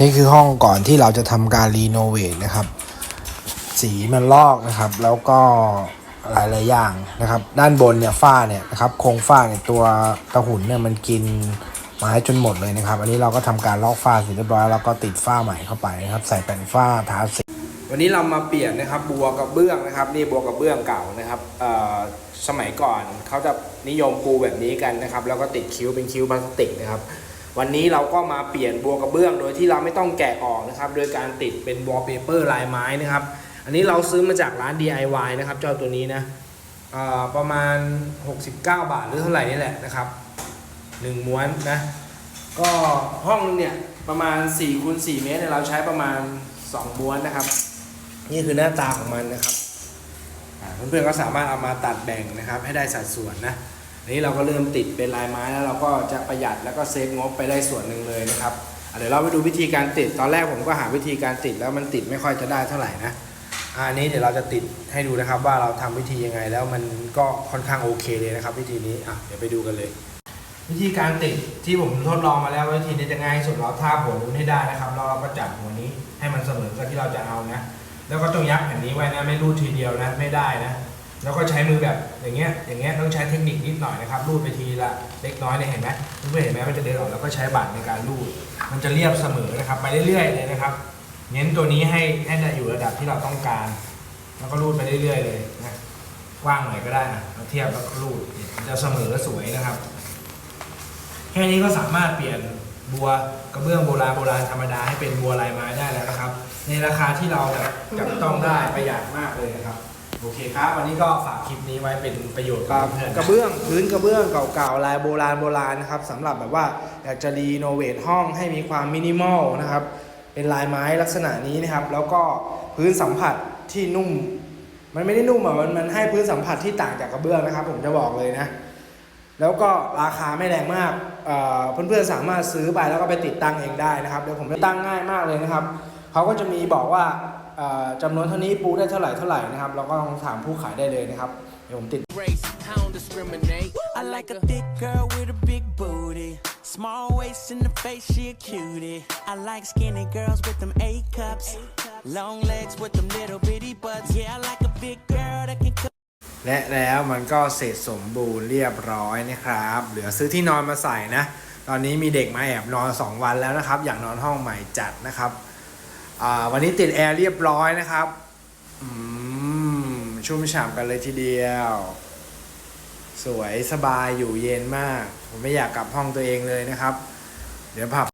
นี่คือห้องก่อนที่เราจะทำการรีโนเวทนะครับ สีมันลอกนะครับ แล้วก็หลายๆอย่างนะครับ ด้านบนเนี่ยฝ้าเนี่ยนะครับโครงฝ้าเนี่ยตัวตะหุ่นเนี่ยมันกินไม้จนหมดเลยนะครับ อันนี้เราก็ทำการลอกฝ้าเสร็จเรียบร้อยแล้วก็ติดฝ้าใหม่เข้าไปนะครับ ใส่แผ่นฝ้าทาสีวันนี้เรามาเปลี่ยนนะครับบัวกระเบื้องนะครับนี่บัวกระเบื้องเก่านะครับสมัยก่อนเขาจะนิยมปูแบบนี้กันนะครับ แล้วก็ติดคิ้วเป็นคิ้วพลาสติกนะครับ วันนี้เราก็มาเปลี่ยนบัวกระเบื้อง โดยที่เราไม่ต้องแกะออกนะครับ โดยการติดเป็นวอลเปเปอร์ลายไม้นะครับ อันนี้เราซื้อมาจากร้าน DIY นะครับ เจ้าตัวนี้นะประมาณ 69 บาทหรือเท่าไหร่นี่แหละนะครับหนึ่งม้วนนะ ก็ห้องเนี่ยประมาณ4คูณ4เมตรเนี่ยเราใช้ประมาณ 2 ม้วนนะครับ นี่คือหน้าตาของมันนะครับอ่าเพื่อนๆก็สามารถเอามาตัดแบ่งนะครับ ให้ได้สัดส่วนนะ อันนี้เราก็เริ่มติดเป็นลายไม้แล้วเราก็จะประหยัดแล้วก็เซฟงบไปได้ส่วนหนึ่งเลยนะครับเดี๋ยวเราไปดูวิธีการติดตอนแรกผมก็หาวิธีการติดแล้วมันติดไม่ค่อยจะได้เท่าไหร่นะอันนี้เดี๋ยวเราจะติดให้ดูนะครับว่าเราทำวิธียังไงแล้วมันก็ค่อนข้างโอเคเลยนะครับ วิธีนี้อะเดี๋ยวไปดูกันเลย วิธีการติดที่ผมทดลองมาแล้ววิธีนี้จะง่ายที่สุดเราทาบหัวนูนให้ได้นะครับแล้วเราก็จับหัวนี้ให้มันเสมอกับที่เราจะเอานะ แล้วก็ต้องยักแผ่นนี้ไว้นะไม่รูดทีเดียวนะไม่ได้นะ แล้วก็ใช้มือแบบอย่างเงี้ยอย่างเงี้ยต้องใช้เทคนิคนิดหน่อยนะครับรูดไปทีละเล็กน้อยเนี่ยเห็นไหมเพื่อนเห็นไหมมันจะเดินออกแล้วก็ใช้บัตรในการรูด มันจะเรียบเสมอนะครับ ไปเรื่อยๆเลยนะครับ เน้นตัวนี้ให้ให้ได้อยู่ระดับที่เราต้องการ แล้วก็รูดไปเรื่อยๆเลยนะกว้างหน่อยก็ได้นะเราเทียบแล้วก็รูดมันจะเสมอและสวยนะครับ แค่นี้ก็สามารถเปลี่ยนบัวกระเบื้องโบราณโบราณธรรมดาให้เป็นบัวลายไม้ได้แล้วนะครับ ในราคาที่เราแบบจับต้องได้ประหยัดมากเลยนะครับ โอเคครับ วันนี้ก็ฝากคลิปนี้ไว้เป็นประโยชน์กับเพื่อนๆกระเบื้องพื้นกระเบื้องเก่าๆลายโบราณโบราณนะครับสำหรับแบบว่าอยากจะรีโนเวทห้องให้มีความมินิมอลนะครับ เป็นลายไม้ลักษณะนี้นะครับ แล้วก็พื้นสัมผัสที่นุ่ม มันไม่ได้นุ่มอะมันมันให้พื้นสัมผัสที่ต่างจากกระเบื้องนะครับ ผมจะบอกเลยนะ แล้วก็ราคาไม่แรงมากเอ่อเพื่อนๆสามารถซื้อไปแล้วก็ไปติดตั้งเองได้นะครับเดี๋ยวผมจะตั้งง่ายมากเลยนะครับเขาก็จะมีบอกว่าเอ่อ จำนวนเท่านี้ปูได้เท่าไหร่เท่าไหร่นะครับเราก็ลองถามผู้ขายได้เลยนะครับเดี๋ยวผมติด race, I don't discriminate. I like a thick girl with a big booty. Small waist in the face, she a cutie. I like skinny girls with them A cups. Long legs with them little bitty butts. Yeah, I like a big girl that can cook. และแล้วมันก็เสร็จสมบูรณ์เรียบร้อยนะครับ เหลือซื้อที่นอนมาใส่นะ ตอนนี้มีเด็กมาแอบนอน 2 วันแล้วนะครับ อยากนอนห้องใหม่จัดนะครับ อ่าวันนี้ติดแอร์เรียบร้อยนะครับอืมชุ่มฉ่ำกันเลยทีเดียว สวยสบายอยู่เย็นมาก ผมไม่อยากกลับห้องตัวเองเลยนะครับ เดี๋ยวผับ